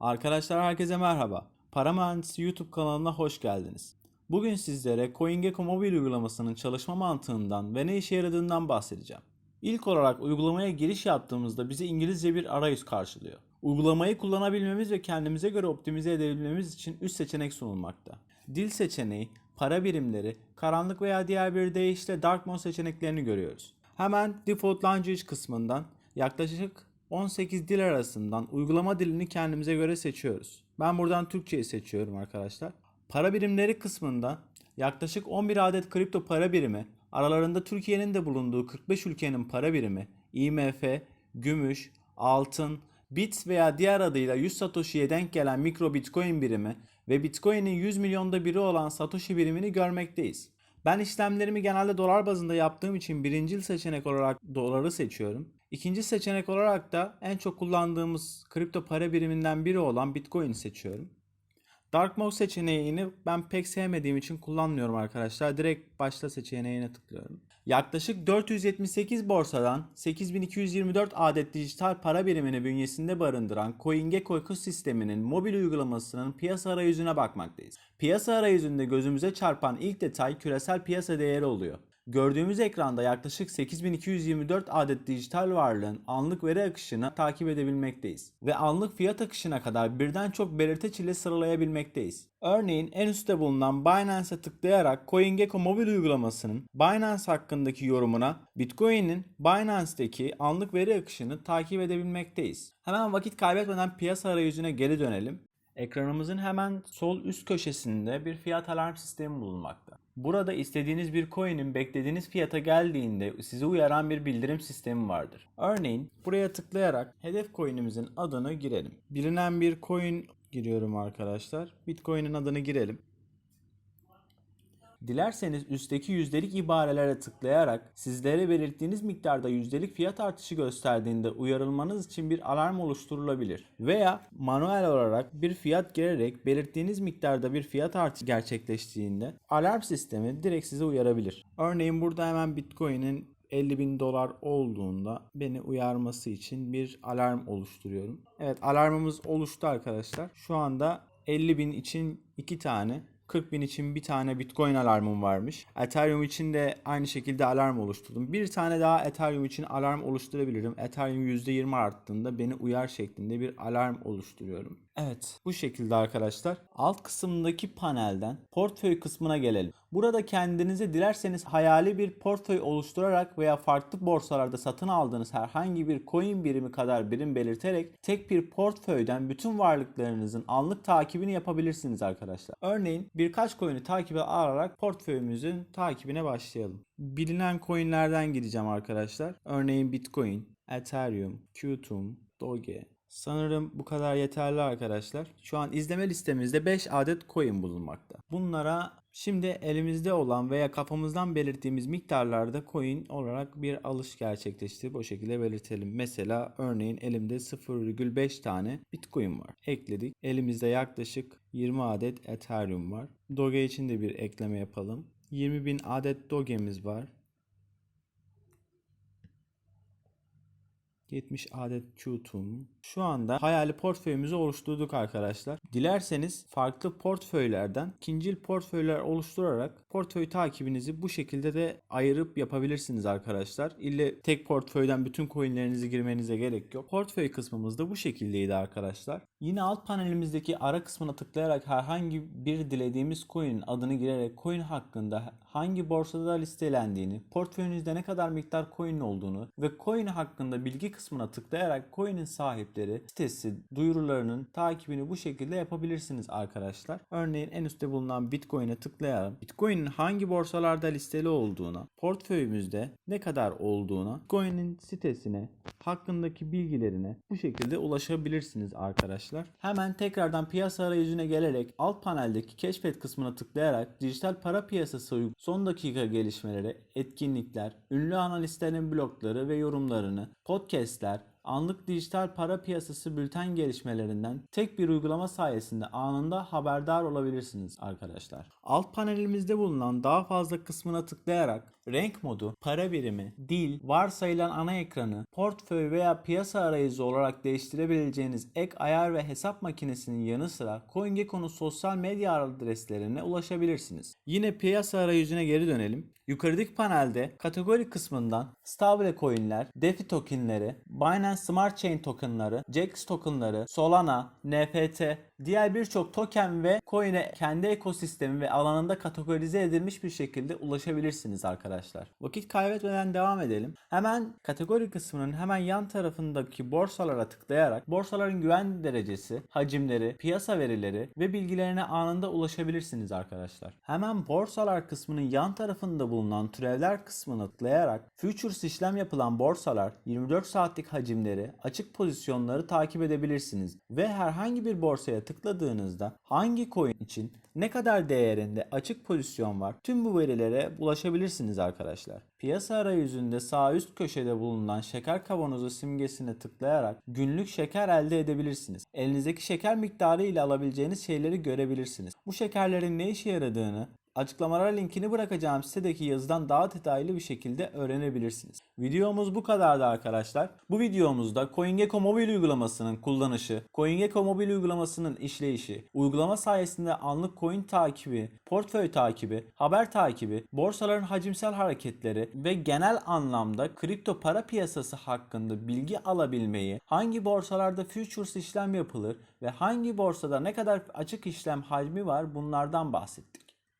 Arkadaşlar herkese merhaba. Para Mühendisi YouTube kanalına hoş geldiniz. Bugün sizlere CoinGecko mobil uygulamasının çalışma mantığından ve ne işe yaradığından bahsedeceğim. İlk olarak uygulamaya giriş yaptığımızda bizi İngilizce bir arayüz karşılıyor. Uygulamayı kullanabilmemiz ve kendimize göre optimize edebilmemiz için 3 seçenek sunulmakta. Dil seçeneği, para birimleri, karanlık veya diğer bir deyişle dark mode seçeneklerini görüyoruz. Hemen default language kısmından yaklaşık 18 dil arasından uygulama dilini kendimize göre seçiyoruz. Ben buradan Türkçeyi seçiyorum arkadaşlar. Para birimleri kısmında yaklaşık 11 adet kripto para birimi, aralarında Türkiye'nin de bulunduğu 45 ülkenin para birimi, IMF, gümüş, altın, bit veya diğer adıyla 100 Satoshi'ye denk gelen mikro bitcoin birimi ve bitcoin'in 100 milyonda biri olan Satoshi birimini görmekteyiz. Ben işlemlerimi genelde dolar bazında yaptığım için birincil seçenek olarak doları seçiyorum. İkinci seçenek olarak da en çok kullandığımız kripto para biriminden biri olan Bitcoin'i seçiyorum. Dark Mode seçeneğini ben pek sevmediğim için kullanmıyorum arkadaşlar. Direkt başla seçeneğine tıklıyorum. Yaklaşık 478 borsadan 8224 adet dijital para birimini bünyesinde barındıran CoinGecko ekosisteminin mobil uygulamasının piyasa arayüzüne bakmaktayız. Piyasa arayüzünde gözümüze çarpan ilk detay küresel piyasa değeri oluyor. Gördüğümüz ekranda yaklaşık 8224 adet dijital varlığın anlık veri akışını takip edebilmekteyiz. Ve anlık fiyat akışına kadar birden çok belirteç ile sıralayabilmekteyiz. Örneğin en üstte bulunan Binance'e tıklayarak CoinGecko mobil uygulamasının Binance hakkındaki yorumuna Bitcoin'in Binance'deki anlık veri akışını takip edebilmekteyiz. Hemen vakit kaybetmeden piyasa arayüzüne geri dönelim. Ekranımızın hemen sol üst köşesinde bir fiyat alarm sistemi bulunmakta. Burada istediğiniz bir coin'in beklediğiniz fiyata geldiğinde sizi uyaran bir bildirim sistemi vardır. Örneğin buraya tıklayarak hedef coin'imizin adını girelim. Bilinen bir coin giriyorum arkadaşlar. Bitcoin'in adını girelim. Dilerseniz üstteki yüzdelik ibarelere tıklayarak sizlere belirttiğiniz miktarda yüzdelik fiyat artışı gösterdiğinde uyarılmanız için bir alarm oluşturulabilir. Veya manuel olarak bir fiyat girerek belirttiğiniz miktarda bir fiyat artışı gerçekleştiğinde alarm sistemi direkt size uyarabilir. Örneğin burada hemen Bitcoin'in 50 bin dolar olduğunda beni uyarması için bir alarm oluşturuyorum. Evet alarmımız oluştu arkadaşlar. Şu anda 50 bin için 2 tane 40 bin için bir tane Bitcoin alarmım varmış. Ethereum için de aynı şekilde alarm oluşturdum. Bir tane daha Ethereum için alarm oluşturabilirim. Ethereum %20 arttığında beni uyar şeklinde bir alarm oluşturuyorum. Evet bu şekilde arkadaşlar. Alt kısımdaki panelden portföy kısmına gelelim. Burada kendinize dilerseniz hayali bir portföy oluşturarak veya farklı borsalarda satın aldığınız herhangi bir coin birimi kadar birim belirterek tek bir portföyden bütün varlıklarınızın anlık takibini yapabilirsiniz arkadaşlar. Örneğin birkaç coin'i takibe alarak portföyümüzün takibine başlayalım. Bilinen coinlerden gideceğim arkadaşlar. Örneğin Bitcoin, Ethereum, Qtum, Doge, Sanırım bu kadar yeterli arkadaşlar. Şu an izleme listemizde 5 adet coin bulunmakta. Bunlara şimdi elimizde olan veya kafamızdan belirttiğimiz miktarlarda coin olarak bir alış gerçekleştirip o şekilde belirtelim. Mesela örneğin elimde 0,5 tane Bitcoin var. Ekledik. Elimizde yaklaşık 20 adet Ethereum var. Doge için de bir ekleme yapalım. 20 bin adet Doge'miz var. 70 adet Qtum. Şu anda hayali portföyümüzü oluşturduk arkadaşlar. Dilerseniz farklı portföylerden ikincil portföyler oluşturarak portföy takibinizi bu şekilde de ayırıp yapabilirsiniz arkadaşlar. İlle tek portföyden bütün coinlerinizi girmenize gerek yok. Portföy kısmımız da bu şekildeydi arkadaşlar. Yine alt panelimizdeki ara kısmına tıklayarak herhangi bir dilediğimiz coin'in adını girerek coin hakkında hangi borsada listelendiğini, portföyünüzde ne kadar miktar coin olduğunu ve coin hakkında bilgi kısmına tıklayarak coin'in sahipleri sitesi duyurularının takibini bu şekilde yapabilirsiniz arkadaşlar. Örneğin en üstte bulunan Bitcoin'e tıklayarak Bitcoin'in hangi borsalarda listeli olduğuna, portföyümüzde ne kadar olduğuna, Bitcoin'in sitesine, hakkındaki bilgilerine bu şekilde ulaşabilirsiniz arkadaşlar. Hemen tekrardan piyasa arayüzüne gelerek alt paneldeki keşfet kısmına tıklayarak dijital para piyasası son dakika gelişmeleri, etkinlikler, ünlü analistlerin blogları ve yorumlarını, podcastler, anlık dijital para piyasası bülten gelişmelerinden tek bir uygulama sayesinde anında haberdar olabilirsiniz arkadaşlar. Alt panelimizde bulunan daha fazla kısmına tıklayarak renk modu, para birimi, dil, varsayılan ana ekranı, portföy veya piyasa arayüzü olarak değiştirebileceğiniz ek ayar ve hesap makinesinin yanı sıra CoinGecko'nun sosyal medya adreslerine ulaşabilirsiniz. Yine piyasa arayüzüne geri dönelim. Yukarıdaki panelde kategori kısmından stable coinler, DeFi tokenleri, Binance Smart Chain tokenları, JAX tokenları, Solana, NFT, diğer birçok token ve coin'e kendi ekosistemi ve alanında kategorize edilmiş bir şekilde ulaşabilirsiniz arkadaşlar. Vakit kaybetmeden devam edelim. Hemen kategori kısmının hemen yan tarafındaki borsalara tıklayarak borsaların güven derecesi, hacimleri, piyasa verileri ve bilgilerine anında ulaşabilirsiniz arkadaşlar. Hemen borsalar kısmının yan tarafında bulunan türevler kısmına tıklayarak futures işlem yapılan borsalar 24 saatlik hacimleri, açık pozisyonları takip edebilirsiniz ve herhangi bir borsaya tıkladığınızda hangi coin için ne kadar değerinde açık pozisyon var tüm bu verilere ulaşabilirsiniz arkadaşlar. Piyasa arayüzünde sağ üst köşede bulunan şeker kavanozu simgesine tıklayarak günlük şeker elde edebilirsiniz. Elinizdeki şeker miktarı ile alabileceğiniz şeyleri görebilirsiniz. Bu şekerlerin ne işe yaradığını Açıklamalara linkini bırakacağım sitedeki yazıdan daha detaylı bir şekilde öğrenebilirsiniz. Videomuz bu kadardı arkadaşlar. Bu videomuzda CoinGecko mobil uygulamasının kullanışı, CoinGecko mobil uygulamasının işleyişi, uygulama sayesinde anlık coin takibi, portföy takibi, haber takibi, borsaların hacimsel hareketleri ve genel anlamda kripto para piyasası hakkında bilgi alabilmeyi, hangi borsalarda futures işlem yapılır ve hangi borsada ne kadar açık işlem hacmi var bunlardan bahsettik.